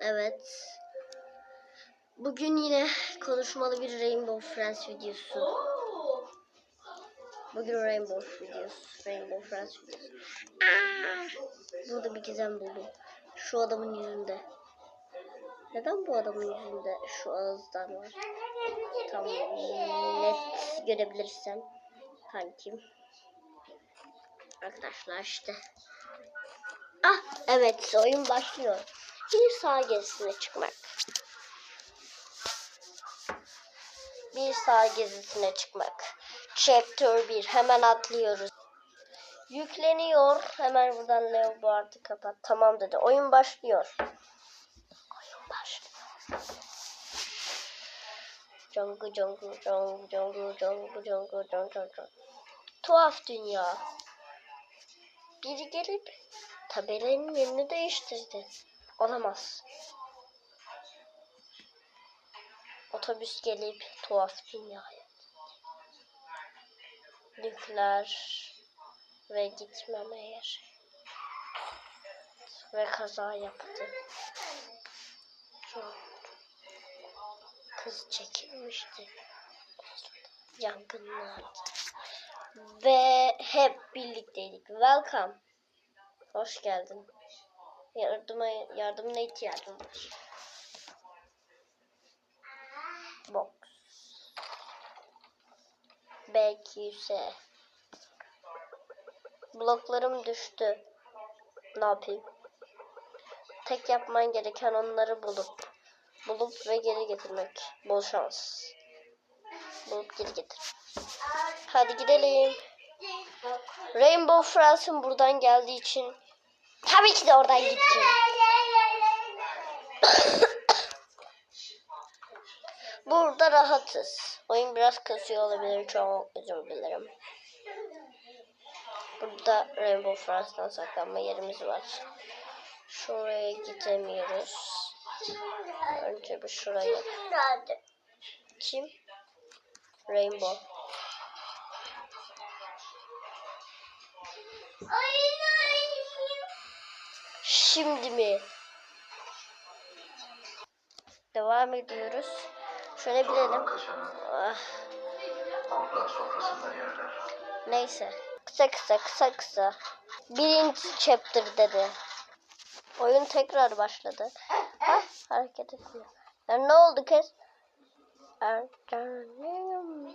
Evet. Bugün yine konuşmalı bir Rainbow Friends videosu. Bugün Rainbow videosu. Rainbow Friends videosu. Aa! Burada bir gizem buldum. Şu adamın yüzünde. Neden bu adamın yüzünde şu ağızdan var? Tam net görebilirsem. Kankim. Arkadaşlar işte. Ah evet oyun başlıyor. Bir sağ gezisine çıkmak. Bir sağ gezisine çıkmak. Chapter 1 hemen atlıyoruz. Yükleniyor. Hemen buradan Leo bu artık kapat. Tamam dedi. Oyun başlıyor. Oyun başlıyor. Congu congu congu congu congu congu congu. Tuhaf dünya. Biri gelip tabelanın yerini değiştirdi. Olamaz. Otobüs gelip tuhaf dünyaya. Nükleer ve gitmeme yer. Ve kaza yaptı. Kız çekilmişti. Yangınlardı. Ve hep birlikteydik. Welcome. Hoş geldin. Yardıma, yardımına ihtiyacım var. Box. BQS. Bloklarım düştü. Ne yapayım? Tek yapman gereken onları bulup bulup ve geri getirmek. Bol şans. Bulup geri getir. Hadi gidelim. Rainbow Friends'ın buradan geldiği için tabii ki de oradan gideceğim. Burada rahatız. Oyun biraz kasıyor olabilir. Çok özür dilerim. Burada Rainbow Friends'tan saklanma yerimiz var. Şuraya gidemiyoruz. Önce bir şuraya. Kim? Rainbow. Şimdi mi? Devam ediyoruz. Şöyle bilelim. Ah, neyse. Kısa kısa kısa kısa. Birinci chapter dedi. Oyun tekrar başladı. Ha, hareket etmiyor. Ya ne oldu kız? Ercanım.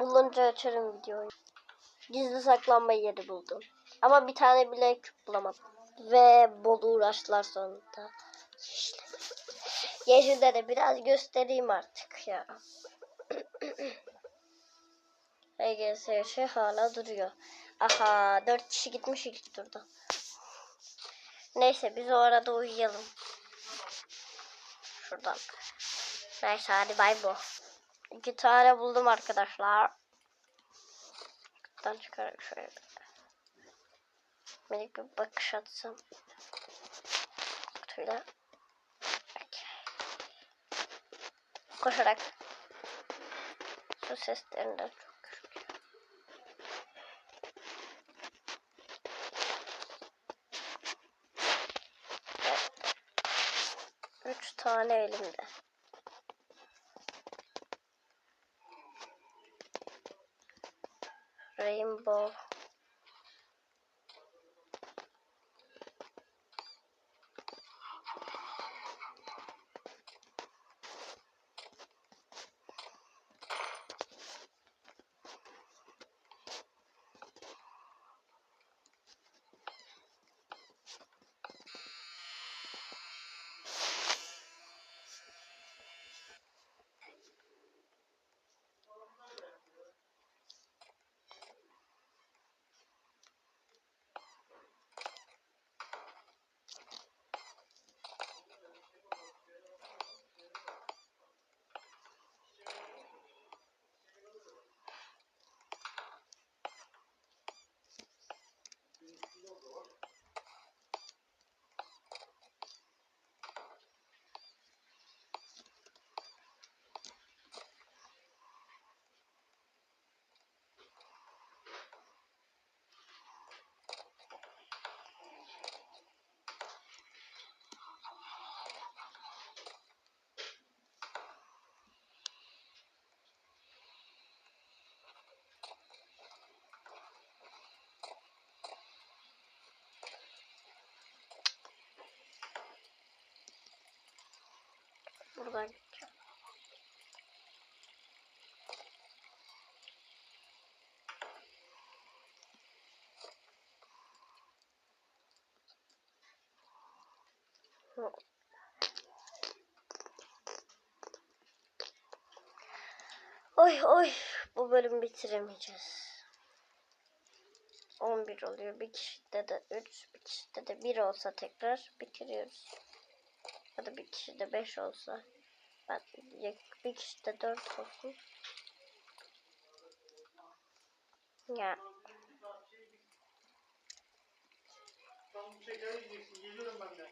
Bulunca açarım videoyu. Gizli saklanma yeri buldum. Ama bir tane bile küp bulamadım. Ve bol uğraştılar sonunda. İşte. Yeşilde de biraz göstereyim artık ya. EGS şey hala duruyor. Aha dört kişi gitmiş ilk turda. Neyse biz o arada uyuyalım. Şuradan. Neyse hadi bay bu. İki tane buldum arkadaşlar. Kutudan çıkarak şöyle bir. Minik bir bakış atsam. Kutuyla. Okey. Koşarak. Su seslerinden çok küçük. Evet. Üç tane elimde. Rainbow. Oy oy bu bölüm bitiremeyeceğiz. 11 oluyor. Bir kişide de 3, bir kişide de 1 olsa tekrar bitiriyoruz. Ya da bir kişide 5 olsa. Ben bir kişide 4 olsun. Ya Tamam şeker yiyeceksin. Geliyorum ben de.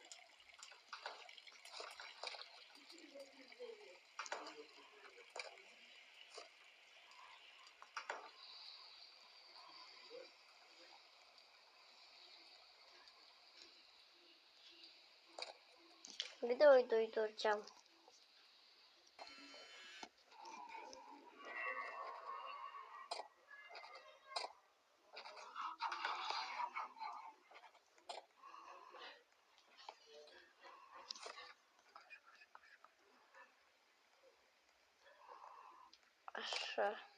video uyduracağım. Хорошо.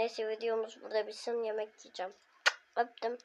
Neyse videomuz burada bitsin yemek yiyeceğim. Öptüm.